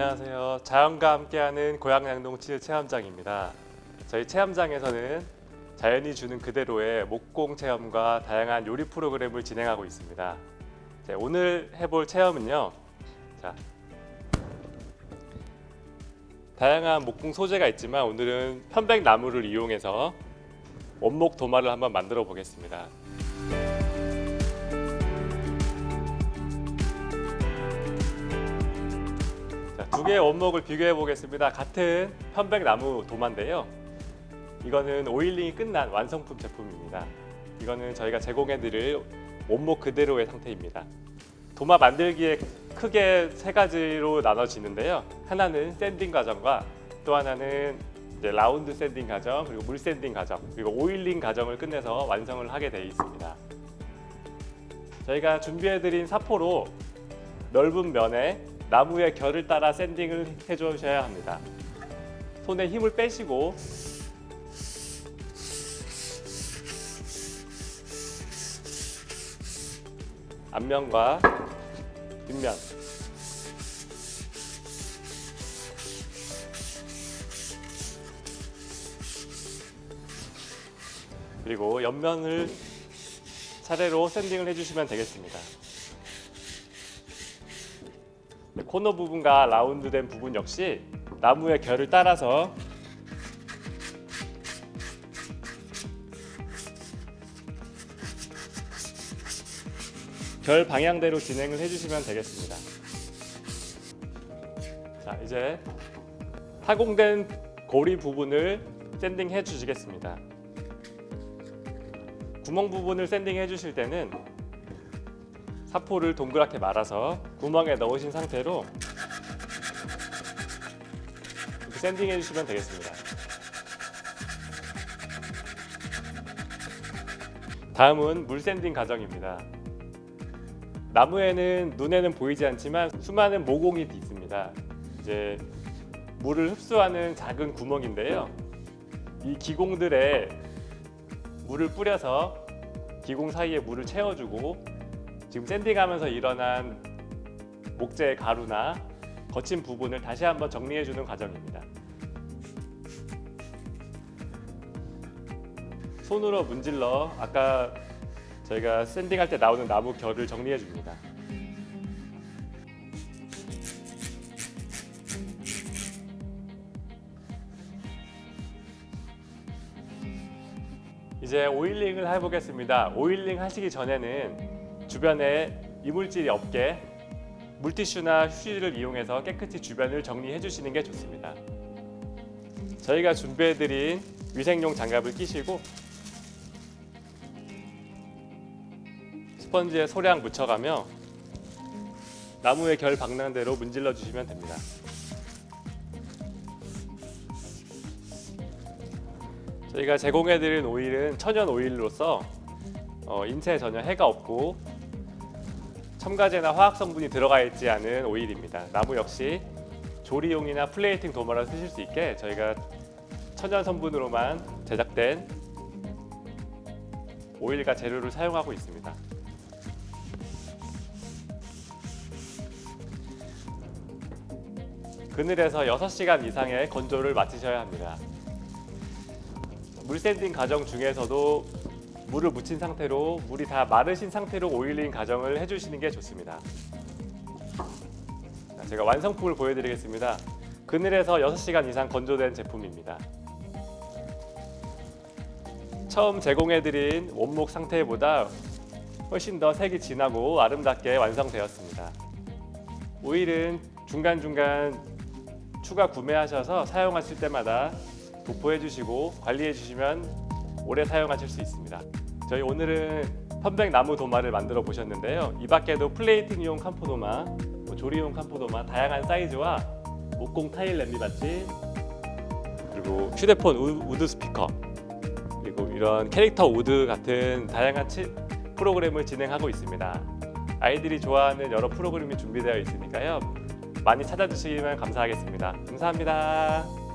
안녕하세요. 자연과 함께하는 고향 양동 치즈 체험장입니다. 저희 체험장에서는 자연이 주는 그대로의 목공 체험과 다양한 요리 프로그램을 진행하고 있습니다. 네, 오늘 해볼 체험은요. 자, 다양한 목공 소재가 있지만 오늘은 편백나무를 이용해서 원목 도마를 한번 만들어 보겠습니다. 두 개의 원목을 비교해 보겠습니다. 같은 편백나무 도마인데요. 이거는 오일링이 끝난 완성품 제품입니다. 이거는 저희가 제공해 드릴 원목 그대로의 상태입니다. 도마 만들기에 크게 세 가지로 나눠지는데요. 하나는 샌딩 과정과 또 하나는 라운드 샌딩 과정, 그리고 물 샌딩 과정, 그리고 오일링 과정을 끝내서 완성을 하게 되어 있습니다. 저희가 준비해 드린 사포로 넓은 면에 나무의 결을 따라 샌딩을 해 주셔야 합니다. 손에 힘을 빼시고 앞면과 뒷면 그리고 옆면을 차례로 샌딩을 해주시면 되겠습니다. 네, 코너 부분과 라운드된 부분 역시 나무의 결을 따라서 결 방향대로 진행을 해주시면 되겠습니다. 자, 이제 타공된 고리 부분을 샌딩 해 주시겠습니다. 구멍 부분을 샌딩 해 주실 때는 사포를 동그랗게 말아서 구멍에 넣으신 상태로 이렇게 샌딩 해 주시면 되겠습니다. 다음은 물 샌딩 과정입니다. 나무에는 눈에는 보이지 않지만 수많은 모공이 있습니다. 이제 물을 흡수하는 작은 구멍인데요. 이 기공들에 물을 뿌려서 기공 사이에 물을 채워주고 지금 샌딩하면서 일어난 목재 가루나 거친 부분을 다시 한번 정리해주는 과정입니다. 손으로 문질러 아까 저희가 샌딩할 때 나오는 나무 결을 정리해 줍니다. 이제 오일링을 해보겠습니다. 오일링 하시기 전에는 주변에 이물질이 없게 물티슈나 휴지를 이용해서 깨끗이 주변을 정리해 주시는 게 좋습니다. 저희가 준비해드린 위생용 장갑을 끼시고 스펀지에 소량 묻혀가며 나무의 결 방향대로 문질러 주시면 됩니다. 저희가 제공해드린 오일은 천연 오일로서 어, 인체에 전혀 해가 없고 첨가제나 화학 성분이 들어가 있지 않은 오일입니다. 나무 역시 조리용이나 플레이팅 도마를 쓰실 수 있게 저희가 천연 성분으로만 제작된 오일과 재료를 사용하고 있습니다. 그늘에서 6시간 이상의 건조를 마치셔야 합니다. 물 샌딩 과정 중에서도 물을 묻힌 상태로 물이 다 마르신 상태로 오일링 과정을 해주시는 게 좋습니다. 자, 제가 완성품을 보여드리겠습니다. 그늘에서 6시간 이상 건조된 제품입니다. 처음 제공해드린 원목 상태보다 훨씬 더 색이 진하고 아름답게 완성되었습니다. 오일은 중간중간 추가 구매하셔서 사용하실 때마다 도포해 주시고 관리해 주시면 오래 사용하실 수 있습니다. 저희 오늘은 편백 나무 도마를 만들어 보셨는데요. 이 밖에도 플레이팅용 캄포도마, 뭐 조리용 캄포도마 다양한 사이즈와 목공 타일 램미 받침 그리고 휴대폰 우- 우드 스피커 그리고 이런 캐릭터 우드 같은 다양한 치- 프로그램을 진행하고 있습니다. 아이들이 좋아하는 여러 프로그램이 준비되어 있으니까요. 많이 찾아주시면 감사하겠습니다. 감사합니다.